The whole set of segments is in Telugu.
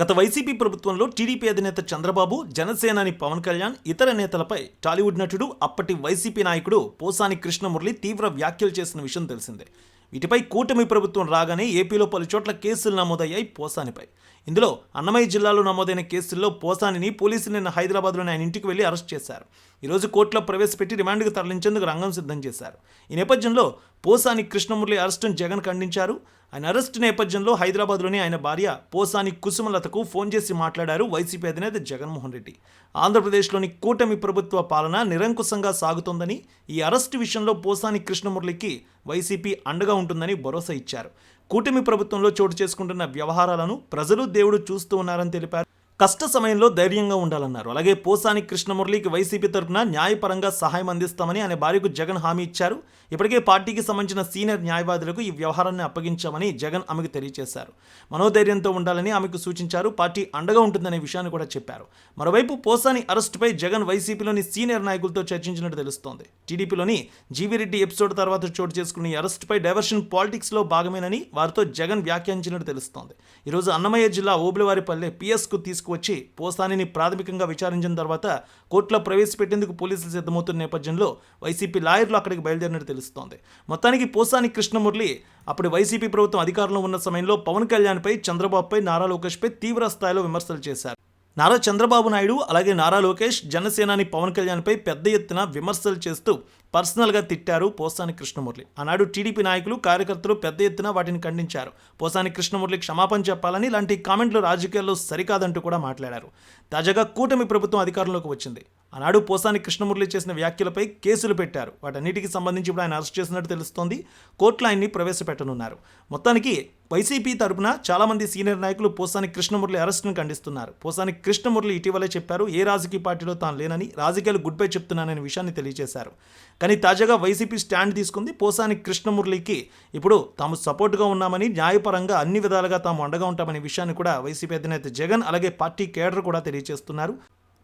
గత వైసీపీ ప్రభుత్వంలో టీడీపీ అధినేత చంద్రబాబు జనసేనాని పవన్ కళ్యాణ్ ఇతర నేతలపై టాలీవుడ్ నటుడు అప్పటి వైసీపీ నాయకుడు పోసాని కృష్ణమురళి తీవ్ర వ్యాఖ్యలు చేసిన విషయం తెలిసిందే. వీటిపై కూటమి ప్రభుత్వం రాగానే ఏపీలో పలు చోట్ల కేసులు నమోదయ్యాయి పోసానిపై. ఇందులో అన్నమయ్య జిల్లాలో నమోదైన కేసుల్లో పోసానిని పోలీసులు నిన్న హైదరాబాద్లోని ఆయన ఇంటికి వెళ్ళి అరెస్ట్ చేశారు. ఈరోజు కోర్టులో ప్రవేశపెట్టి రిమాండ్కు తరలించేందుకు రంగం సిద్ధం చేశారు. ఈ నేపథ్యంలో పోసాని కృష్ణమురళి అరెస్టును జగన్ ఖండించారు. ఆయన అరెస్ట్ నేపథ్యంలో హైదరాబాద్లోని ఆయన భార్య పోసాని కుసుమలతకు ఫోన్ చేసి మాట్లాడారు వైసీపీ అధినేత జగన్మోహన్ రెడ్డి. ఆంధ్రప్రదేశ్లోని కూటమి ప్రభుత్వ పాలన నిరంకుశంగా సాగుతోందని ఈ అరెస్టు విషయంలో పోసాని కృష్ణమురళికి వైసీపీ అండగా ఉంటుందని భరోసా ఇచ్చారు. కూటమి ప్రభుత్వంలో చోటు చేసుకుంటున్న వ్యవహారాలను ప్రజలు దేవుడు చూస్తూ ఉన్నారని తెలిపారు. కష్ట సమయంలో ధైర్యంగా ఉండాలన్నారు. అలాగే పోసాని కృష్ణమురళికి వైసీపీ తరపున న్యాయపరంగా సహాయం అందిస్తామని ఆయన భార్యకు జగన్ హామీ ఇచ్చారు. ఇప్పటికే పార్టీకి సంబంధించిన సీనియర్ న్యాయవాదులకు ఈ వ్యవహారాన్ని అప్పగించామని జగన్ ఆమెకు తెలియజేశారు. మనోధైర్యంతో ఉండాలని ఆమెకు సూచించారు. పార్టీ అండగా ఉంటుందనే విషయాన్ని కూడా చెప్పారు. మరోవైపు పోసాని అరెస్టుపై జగన్ వైసీపీలోని సీనియర్ నాయకులతో చర్చించినట్టు తెలుస్తోంది. టీడీపీలోని జీవీరెడ్డి ఎపిసోడ్ తర్వాత చోటు చేసుకున్న ఈ అరెస్టుపై డైవర్షన్ పాలిటిక్స్లో భాగమేనని వారితో జగన్ వ్యాఖ్యానించినట్టు తెలుస్తోంది. ఈరోజు అన్నమయ్య జిల్లా ఓబులవారిపల్లె పిఎస్కు తీసుకువచ్చి పోసానిని ప్రాథమికంగా విచారించిన తర్వాత కోర్టులో ప్రవేశపెట్టేందుకు పోలీసులు సిద్ధమవుతున్న నేపథ్యంలో వైసీపీ లాయర్లు అక్కడికి బయలుదేరినట్టు తెలుస్తోంది. మొత్తానికి పోసాని కృష్ణమురళి అప్పుడు వైసీపీ ప్రభుత్వం అధికారంలో ఉన్న సమయంలో పవన్ కళ్యాణ్పై చంద్రబాబుపై నారా లోకేష్పై తీవ్ర స్థాయిలో విమర్శలు చేశారు. నారా చంద్రబాబు నాయుడు అలాగే నారా లోకేష్ జనసేనాని పవన్ కళ్యాణ్పై పెద్ద ఎత్తున విమర్శలు చేస్తూ పర్సనల్గా తిట్టారు పోసాని కృష్ణమురళి ఆనాడు టీడీపీ నాయకులు కార్యకర్తలు పెద్ద ఎత్తున వాటిని ఖండించారు. పోసాని కృష్ణమురళి క్షమాపణ చెప్పాలని ఇలాంటి కామెంట్లు రాజకీయాల్లో సరికాదంటూ కూడా మాట్లాడారు. తాజాగా కూటమి ప్రభుత్వం అధికారంలోకి వచ్చింది. ఆనాడు పోసాని కృష్ణమురళి చేసిన వ్యాఖ్యలపై కేసులు పెట్టారు. వాటన్నిటికి సంబంధించి ఇప్పుడు ఆయన అరెస్ట్ చేసినట్టు తెలుస్తోంది. కోర్టులో ఆయన్ని ప్రవేశపెట్టనున్నారు. మొత్తానికి వైసీపీ తరపున చాలామంది సీనియర్ నాయకులు పోసాని కృష్ణమురళి అరెస్టును ఖండిస్తున్నారు. పోసాని కృష్ణమురళి ఇటీవలే చెప్పారు ఏ రాజకీయ పార్టీలో తాను లేనని రాజకీయాలు గుడ్ బై చెప్తున్నాననే విషయాన్ని తెలియజేశారు. కానీ తాజాగా వైసీపీ స్టాండ్ తీసుకుంది పోసాని కృష్ణమురళికి. ఇప్పుడు తాము సపోర్ట్గా ఉన్నామని న్యాయపరంగా అన్ని విధాలుగా తాము అండగా ఉంటామనే విషయాన్ని కూడా వైసీపీ అధినేత జగన్ అలాగే పార్టీ కేడర్ కూడా తెలియజేస్తున్నారు.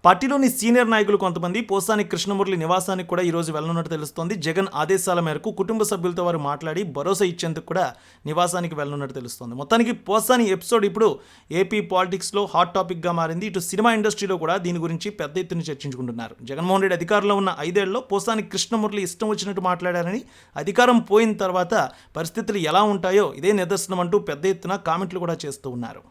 పార్టీలోని సీనియర్ నాయకులు కొంతమంది పోసాని కృష్ణమురళి నివాసానికి కూడా ఈరోజు వెళ్ళనున్నట్టు తెలుస్తోంది. జగన్ ఆదేశాల మేరకు కుటుంబ సభ్యులతో వారు మాట్లాడి భరోసా ఇచ్చేందుకు కూడా నివాసానికి వెళ్ళనున్నట్టు తెలుస్తోంది. మొత్తానికి పోసాని ఎపిసోడ్ ఇప్పుడు ఏపీ పాలిటిక్స్లో హాట్ టాపిక్గా మారింది. ఇటు సినిమా ఇండస్ట్రీలో కూడా దీని గురించి పెద్ద ఎత్తున చర్చించుకుంటున్నారు. జగన్మోహన్ రెడ్డి అధికారంలో ఉన్న ఐదేళ్ళలో పోసాని కృష్ణమురళి ఇష్టం వచ్చినట్టు మాట్లాడారని అధికారం పోయిన తర్వాత పరిస్థితులు ఎలా ఉంటాయో ఇదే నిదర్శనం అంటూ పెద్ద ఎత్తున కామెంట్లు కూడా చేస్తూ ఉన్నారు.